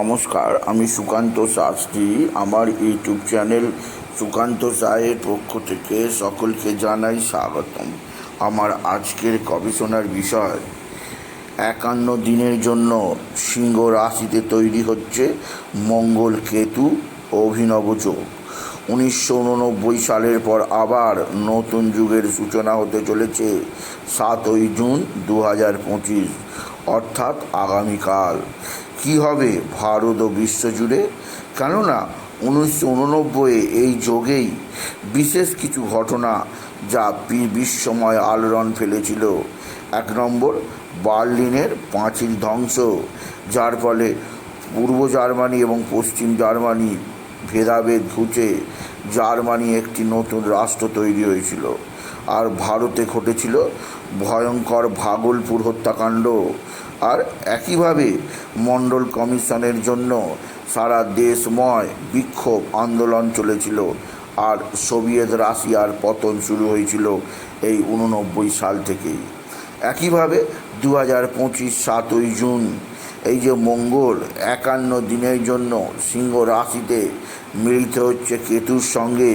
নমস্কার, আমি সুকান্ত শাস্ত্রী। আমার ইউটিউব চ্যানেল সুকান্ত সাহের পক্ষ থেকে সকলকে জানাই স্বাগতম। আমার আজকের গবেষণার বিষয়, একান্ন দিনের জন্য সিংহ রাশিতে তৈরি হচ্ছে মঙ্গল কেতু অভিনব যোগ। উনিশশো উননব্বই সালের পর আবার নতুন যুগের সূচনা হতে চলেছে সাতই জুন দু হাজার পঁচিশ। অর্থাৎ আগামীকাল। কী হবে? ভারত ও বিশ্বজুড়ে? কেননা, উনিশশো উননব্বই এই যোগেই বিশেষ কিছু ঘটনা যা বিশ্বময় আলোড়ন ফেলেছিল। এক নম্বর, বার্লিনের পাঁচিল ধ্বংস, যার ফলে পূর্ব জার্মানি এবং পশ্চিম জার্মানি ভেদাভেদ ঘুচে জার্মানি একটি নতুন রাষ্ট্র তৈরি হয়েছিল। আর ভারতে ঘটেছিল ভয়ঙ্কর ভাগলপুর হত্যাকাণ্ড। আর একইভাবে মণ্ডল কমিশনের জন্য সারা দেশময় বিক্ষোভ আন্দোলন চলেছিল। আর সোভিয়েত রাশিয়ার পতন শুরু হয়েছিল এই উননব্বই সাল থেকেই। একইভাবে দু হাজার পঁচিশ সাতই জুন, এই যে মঙ্গল, একান্ন দিনের জন্য সিংহ রাশিতে মিলিত হচ্ছে কেতুর সঙ্গে।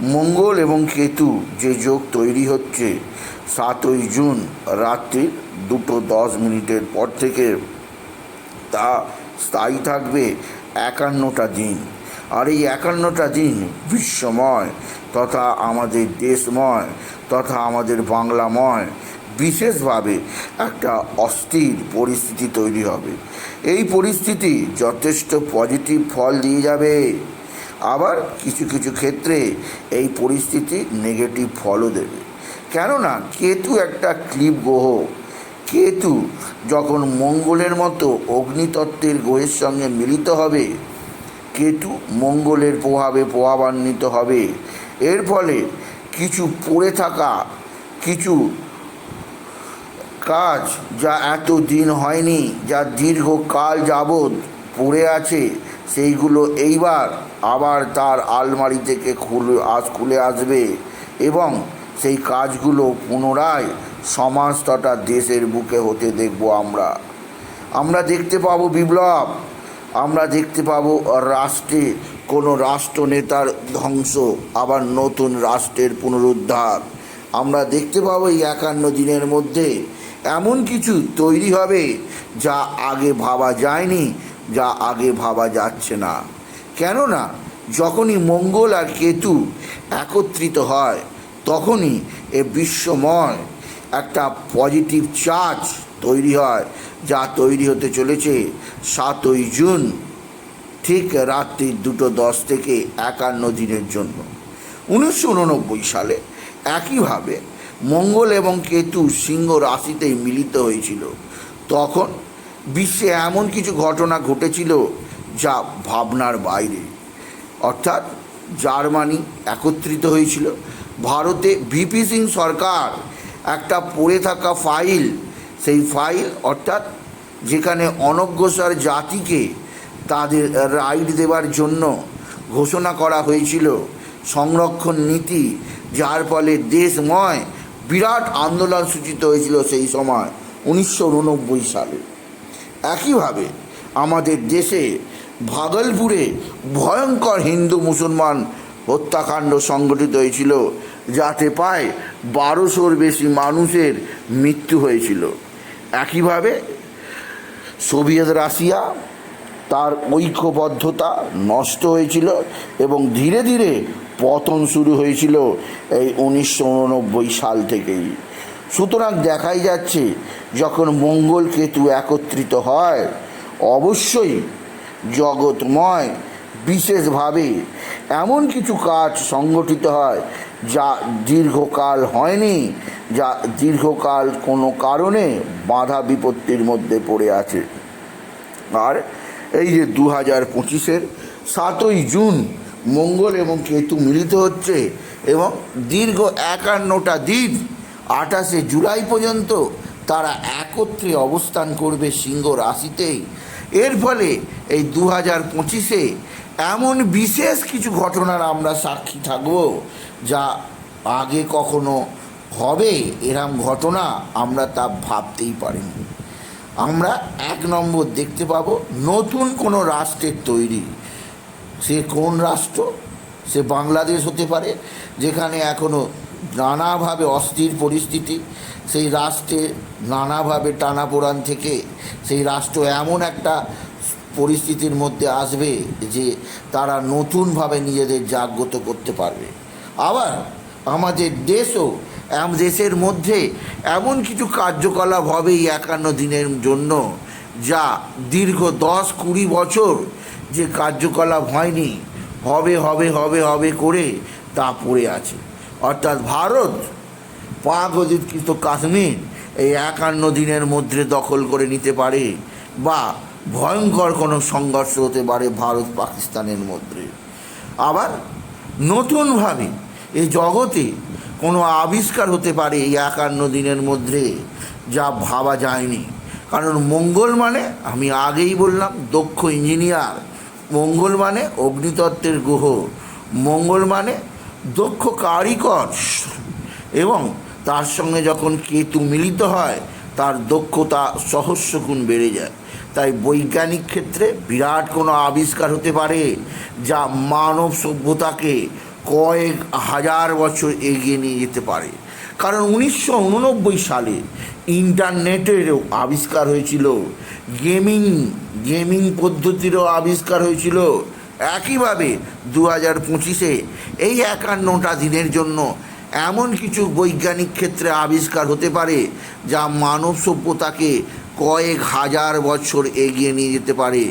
মঙ্গল এবং কেতু যে যোগ তৈরি হচ্ছে সাতই জুন রাত্রি দুটো দশ মিনিটের পর থেকে, তা স্থায়ী থাকবে একান্নটা দিন। আর এই একান্নটা দিন বিশ্বময় তথা আমাদের দেশময় তথা আমাদের বাংলাময়। বিশেষভাবে একটা অস্থির পরিস্থিতি তৈরি হবে। এই পরিস্থিতি যথেষ্ট পজিটিভ ফল দিয়ে যাবে। আবার কিছু কিছু ক্ষেত্রে এই পরিস্থিতি নেগেটিভ ফলও দেবে। কেননা কেতু একটা ক্লিপ গ্রহ। কেতু যখন মঙ্গলের মতো অগ্নিতত্ত্বের গ্রহের সঙ্গে মিলিত হবে, কেতু মঙ্গলের প্রভাবে প্রভাবান্বিত হবে। এর ফলে কিছু পড়ে থাকা, কিছু কাজ যা এত দিন হয়নি, যা দীর্ঘকাল যাবৎ পড়ে আছে, সেইগুলো এইবার আবার তার আলমারি থেকে খুলে আজ খুলে আসবে এবং সেই কাজগুলো পুনরায় সমাজ তথা দেশের বুকে হতে দেখব আমরা। আমরা দেখতে পাবো বিপ্লব, আমরা দেখতে পাবো রাষ্ট্রে কোনো রাষ্ট্রনেতার ধ্বংস, আবার নতুন রাষ্ট্রের পুনরুদ্ধার। আমরা দেখতে পাবো এই একান্ন দিনের মধ্যে এমন কিছু তৈরি হবে যা আগে ভাবা যায়নি, যা আগে ভাবা যাচ্ছে না। কেননা যখনই মঙ্গল আর কেতু একত্রিত হয়, তখনই এ বিশ্বময় একটা পজিটিভ চার্জ তৈরি হয়, যা তৈরি হতে চলেছে সাতই জুন, ঠিক রাত্রি দুটো দশ থেকে একান্ন দিনের জন্য। উনিশশো উননব্বই সালে একইভাবে মঙ্গল এবং কেতু সিংহ রাশিতেই মিলিত হয়েছিল। তখন বিশ্বে এমন কিছু ঘটনা ঘটেছিল যা ভাবনার বাইরে। অর্থাৎ জার্মানি একত্রিত হয়েছিল। ভারতে ভিপি সিং সরকার একটা পড়ে থাকা ফাইল, সেই ফাইল অর্থাৎ যেখানে অনগ্রসর জাতিকে তাদের রাইট দেওয়ার জন্য ঘোষণা করা হয়েছিল। সংরক্ষণ নীতি, যার ফলে দেশময় বিরাট আন্দোলন সূচিত হয়েছিল সেই সময়, উনিশশো উননব্বই সালে। একইভাবে আমাদের দেশে ভাগলপুরে ভয়ঙ্কর হিন্দু মুসলমান হত্যাকাণ্ড সংগঠিত হয়েছিল, যাতে প্রায় বারোশোর বেশি মানুষের মৃত্যু হয়েছিল। একইভাবে সোভিয়েত রাশিয়া তার ঐক্যবদ্ধতা নষ্ট হয়েছিল এবং ধীরে ধীরে পতন শুরু হয়েছিল এই উনিশশো উননব্বই সাল থেকেই। সুতরাং দেখাই যাচ্ছে, যখন মঙ্গল কেতু একত্রিত হয়, অবশ্যই জগৎময়, বিশেষভাবে। এমন কিছু কাজ সংগঠিত হয় যা দীর্ঘকাল হয়নি, যা দীর্ঘকাল কোনো কারণে বাধা বিপত্তির মধ্যে পড়ে আছে। আর এই যে দু হাজার পঁচিশের সাতই জুন, মঙ্গল এবং কেতু মিলিত হচ্ছে এবং দীর্ঘ একান্নটা দিন, আঠাশে জুলাই পর্যন্ত তারা একত্রে অবস্থান করবে সিংহ রাশিতেই। এর ফলে এই দু হাজার পঁচিশে এমন বিশেষ কিছু ঘটনার আমরা সাক্ষী থাকব যা আগে কখনো হবে এরম ঘটনা আমরা তা ভাবতেই পারিনি। আমরা এক নম্বর দেখতে পাবো নতুন কোনো রাষ্ট্রের তৈরি। সে কোন রাষ্ট্র? সে বাংলাদেশ হতে পারে, যেখানে এখনও নানাভাবে অস্থির পরিস্থিতি সেই রাষ্ট্রে নানাভাবে টানাপোড়ান থেকে সেই রাষ্ট্র এমন একটা পরিস্থিতির মধ্যে আসবে যে তারা নতুনভাবে নিজেদের জাগ্রত করতে পারবে। আবার আমাদের দেশও দেশের মধ্যে এমন কিছু কার্যকলাপ হবে এই একান্ন দিনের জন্য যা দীর্ঘ দশ কুড়ি বছর যে কার্যকলাপ হয়নি, হবে হবে হবে হবে করে তা পড়ে আছে। অর্থাৎ ভারত পাক অধিকৃত কাশ্মীর? এই একান্ন দিনের মধ্যে দখল করে নিতে পারে বা ভয়ঙ্কর কোনো সংঘর্ষ হতে পারে ভারত পাকিস্তানের মধ্যে। আবার নতুনভাবে এই জগতে কোনো আবিষ্কার হতে পারে এই একান্ন দিনের মধ্যে যা ভাবা যায়নি। কারণ মঙ্গল মানে আমি আগেই বললাম, দক্ষ ইঞ্জিনিয়ার। মঙ্গল মানে অগ্নিতত্ত্বের গ্রহ। মঙ্গল মানে দক্ষ কারিগর। এবং তার সঙ্গে যখন কেতু মিলিত হয়, তার দক্ষতা সহস্রগুণ বেড়ে যায়। তাই বৈজ্ঞানিক ক্ষেত্রে বিরাট কোনো আবিষ্কার হতে পারে, যা মানব সভ্যতাকে কয়েক হাজার বছর এগিয়ে নিয়ে যেতে পারে। কারণ উনিশশো উননব্বই সালে ইন্টারনেটেরও আবিষ্কার হয়েছিল, গেমিং গেমিং পদ্ধতিরও আবিষ্কার হয়েছিল। একইভাবে দু হাজার পঁচিশে এই একান্নটা দিনের জন্য এমন কিছু বৈজ্ঞানিক ক্ষেত্রে আবিষ্কার হতে পারে যা মানব সভ্যতাকে কয়েক হাজার বছর এগিয়ে নিয়ে যেতে পারে।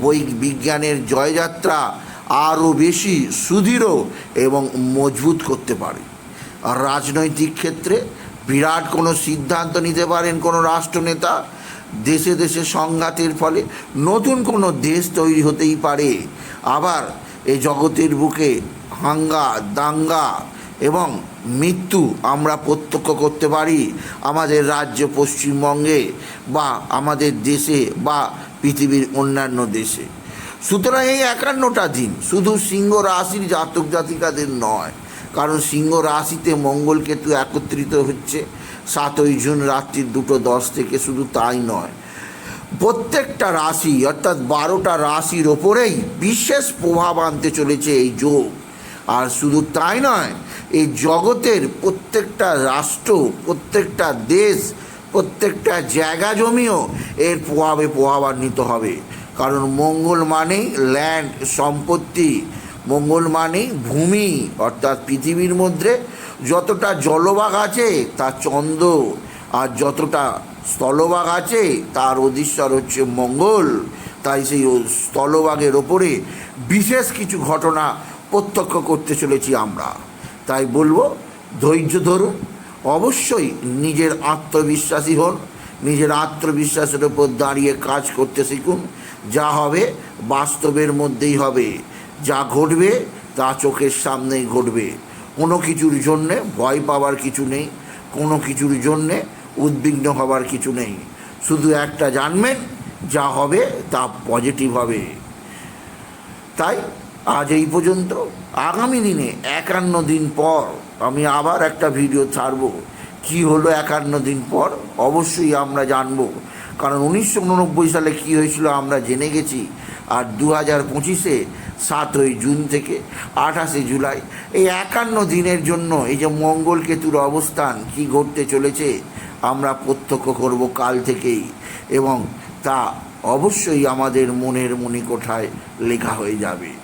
বৈ বিজ্ঞানের জয়যাত্রা আরও বেশি সুদৃঢ় এবং মজবুত করতে পারে। আর রাজনৈতিক ক্ষেত্রে বিরাট কোনো সিদ্ধান্ত নিতে পারেন কোনো রাষ্ট্রনেতা। দেশে দেশে সংঘাতের ফলে নতুন কোনো দেশ তৈরি হতেই পারে। আবার এই জগতের বুকে হাঙ্গা, দাঙ্গা এবং মৃত্যু আমরা প্রত্যক্ষ করতে পারি আমাদের রাজ্য পশ্চিমবঙ্গে বা আমাদের দেশে বা পৃথিবীর অন্যান্য দেশে। সুতরাং এই একান্নটা দিন শুধু সিংহ রাশির জাতক জাতিকাদের নয়, কারণ সিংহ রাশিতে মঙ্গল কেতু একত্রিত হচ্ছে, সাতই জুন রাত্রির দুটো দশ থেকে শুধু তাই নয়। প্রত্যেকটা রাশি অর্থাৎ বারোটা রাশির ওপরেই বিশেষ প্রভাব আনতে চলেছে এই যোগ। আর শুধু তাই নয় এই জগতের প্রত্যেকটা রাষ্ট্র, প্রত্যেকটা দেশ, প্রত্যেকটা জায়গা জমিও এর প্রভাবে প্রভাবান্বিত হবে। কারণ মঙ্গল মানেই ল্যান্ড সম্পত্তি। মঙ্গল মানেই ভূমি, অর্থাৎ পৃথিবীর মধ্যে যতটা জলবাগ আছে, তা চন্দ্র। আর যতটা স্থলভাগ আছে, তার অধীশ্বর হচ্ছে মঙ্গল। তাই সেই স্থলভাগের ওপরে বিশেষ কিছু ঘটনা প্রত্যক্ষ করতে চলেছি আমরা। তাই বলব, ধৈর্য ধরুন অবশ্যই নিজের আত্মবিশ্বাসী হন, নিজের আত্মবিশ্বাসের ওপর দাঁড়িয়ে কাজ করতে শিখুন। যা হবে বাস্তবের মধ্যেই হবে। যা ঘটবে, তা চোখের সামনেই ঘটবে। কোনো কিছুর জন্যে ভয় পাওয়ার কিছু নেই, কোনো কিছুর জন্যে উদ্বিগ্ন হবার কিছু নেই। শুধু একটা জানবেন, যা হবে তা পজিটিভ হবে। তাই আজ এই পর্যন্ত। আগামী দিনে একান্ন দিন পর আমি আবার একটা ভিডিও ছাড়ব। কি হলো একান্ন দিন পর? অবশ্যই আমরা জানব। কারণ উনিশশো উননব্বই সালে কী হয়েছিল আমরা জেনে গেছি। আর দু হাজার পঁচিশে সাতই জুন থেকে আঠাশে জুলাই, এই একান্ন দিনের জন্য এই যে মঙ্গল কেতুর অবস্থান কি ঘটতে চলেছে, আমরা প্রত্যক্ষ করব কাল থেকেই। এবং তা অবশ্যই আমাদের মনের মণিকোঠায় লেখা হয়ে যাবে।